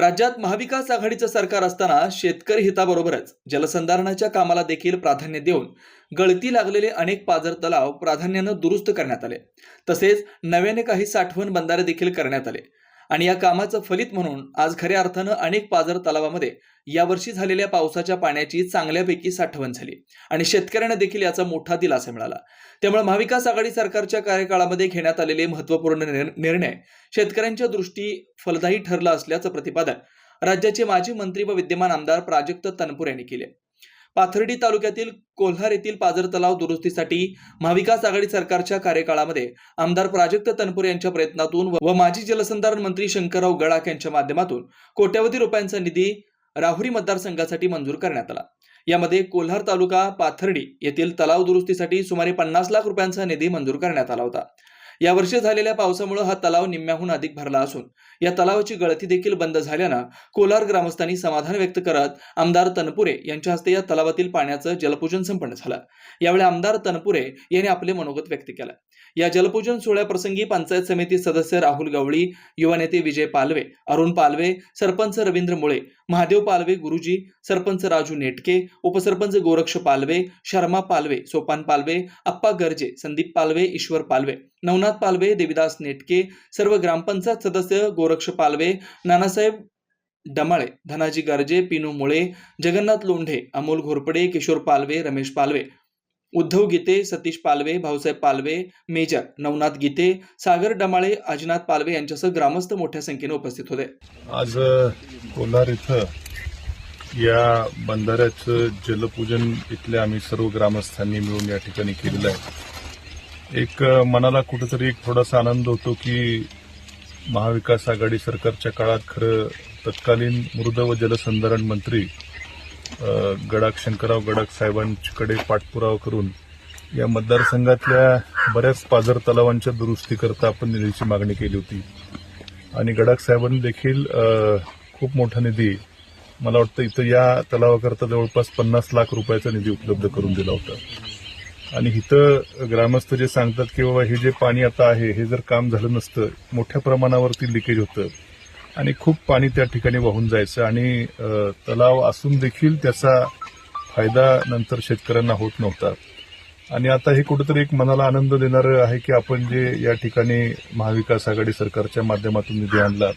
राज्यात महाविकास आघाडीचं सरकार असताना शेतकरी हिताबरोबरच जलसंधारणाच्या कामाला देखील प्राधान्य देऊन गळती लागलेले अनेक पाझर तलाव प्राधान्यानं दुरुस्त करण्यात आले. तसेच नव्याने काही साठवण बंधारे देखील करण्यात आले. आणि या कामाचं फलित म्हणून आज खऱ्या अर्थानं अनेक पाझर तलावामध्ये यावर्षी झालेल्या पावसाच्या पाण्याची चांगल्यापैकी साठवण झाली आणि शेतकऱ्यांना देखील याचा मोठा दिलासा मिळाला. त्यामुळे महाविकास आघाडी सरकारच्या कार्यकाळामध्ये घेण्यात आलेले महत्त्वपूर्ण निर्णय शेतकऱ्यांच्या दृष्टी फलदायी ठरला असल्याचं प्रतिपादन राज्याचे माजी मंत्री व विद्यमान आमदार प्राजक्त तनपूर यांनी केले. पाथर्डी तालुक्यातील कोल्हार येथील पाझर तलाव दुरुस्तीसाठी महाविकास आघाडी सरकारच्या कार्यकाळामध्ये आमदार प्राजक्त तनपुर यांच्या प्रयत्नातून व माजी जलसंधारण मंत्री शंकरराव गडाख यांच्या माध्यमातून कोट्यवधी रुपयांचा निधी राहुरी मतदारसंघासाठी मंजूर करण्यात आला. यामध्ये कोल्हार तालुका पाथर्डी येथील तलाव दुरुस्तीसाठी सुमारे पन्नास लाख रुपयांचा निधी मंजूर करण्यात आला होता. यावर्षी झालेल्या पावसामुळे हा तलाव निम्म्याहून अधिक भरला असून या तलावाची गळती देखील बंद झाल्यानं कोलार ग्रामस्थांनी समाधान व्यक्त करत आमदार तनपुरे यांच्या हस्ते या तलावातील पाण्याचं जलपूजन संपन्न झालं. यावेळी आमदार तनपुरे यांनी आपले मनोगत व्यक्त केलं. या जलपूजन सोहळ्याप्रसंगी पंचायत समिती सदस्य राहुल गवळी युवा नेते विजय पालवे अरुण पालवे सरपंच रवींद्र मुळे महादेव पालवे गुरुजी सरपंच राजू नेटके उपसरपंच गोरक्ष पालवे शर्मा पालवे सोपान पालवे अप्पा गर्जे संदीप पालवे ईश्वर पालवे नवनाथ पालवे देविदास नेटके सर्व ग्रामपंचायत सदस्य गोरक्ष पालवे नानासाहेब डमाळे धनाजी गर्जे पिनू मुळे जगन्नाथ लोंढे अमोल घोरपडे किशोर पालवे रमेश पालवे उद्धव गीते सतीश पालवे भाऊसाहेब पालवे मेजर नवनाथ गीते सागर डमाळे अजिनाथ पालवे यांच्यासह ग्रामस्थ मोठ्या संख्येने उपस्थित होते. आज कोलार कोल्हार इथं या बंधाऱ्याचं जलपूजन इथल्या आम्ही सर्व ग्रामस्थांनी मिळून या ठिकाणी केलेलं आहे. एक मनाला कुठेतरी एक थोडासा आनंद होतो की महाविकास आघाडी सरकारच्या काळात खरं तत्कालीन मृद व जलसंधारण मंत्री गडाख शंकरराव गडाख साहेबांकडे पाठपुरावा करून या मतदारसंघातल्या बऱ्याच पाझर तलावांच्या दुरुस्तीकरता आपण निधीची मागणी केली होती. आणि गडाख साहेबांनी देखील खूप मोठा निधी मला वाटतं इथं या तलावाकरता जवळपास पन्नास लाख रुपयाचा निधी उपलब्ध करून दिला होता. आणि इथं ग्रामस्थ जे सांगतात की बाबा हे जे पाणी आता आहे हे जर काम झालं नसतं मोठ्या प्रमाणावरती लिकेज होतं. आणि खूप पाणी त्या ठिकाणी वाहून जायचं आणि तलाव असून देखील त्याचा फायदा नंतर शेतकऱ्यांना होत नव्हता. आणि आता हे कुठेतरी एक मनाला आनंद देणारं आहे की आपण जे या ठिकाणी महाविकास आघाडी सरकारच्या माध्यमातून निधी आणला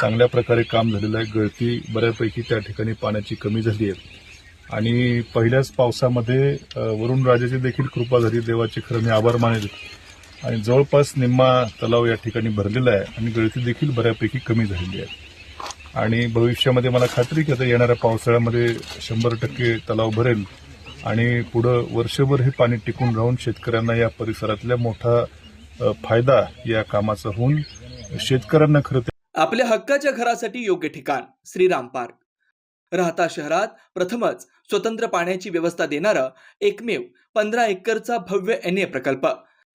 चांगल्या प्रकारे काम झालेलं आहे गळती बऱ्यापैकी त्या ठिकाणी पाण्याची कमी झाली आहे. आणि पहिल्याच पावसामध्ये वरुणराजाची वरुण राजाची देखील कृपा झाली देवाचे खरं मी आभार मानेल. आणि जवळपास निम्मा तलाव या ठिकाणी भरलेला आहे आणि गळती देखील बऱ्यापैकी कमी झालेली आहे. आणि भविष्यामध्ये मला खात्री की आता येणाऱ्या पावसाळ्यामध्ये शंभर टक्के तलाव भरेल आणि पुढं वर्षभर हे पाणी टिकून राहून शेतकऱ्यांना या परिसरातल्या मोठा फायदा या कामाचा होऊन शेतकऱ्यांना खरं तर आपल्या हक्काच्या घरासाठी योग्य ठिकाण श्रीराम पार्क. राहता शहरात प्रथमच स्वतंत्र पाण्याची व्यवस्था देणारा एकमेव पंधरा एकरचा भव्य एन ए प्रकल्प.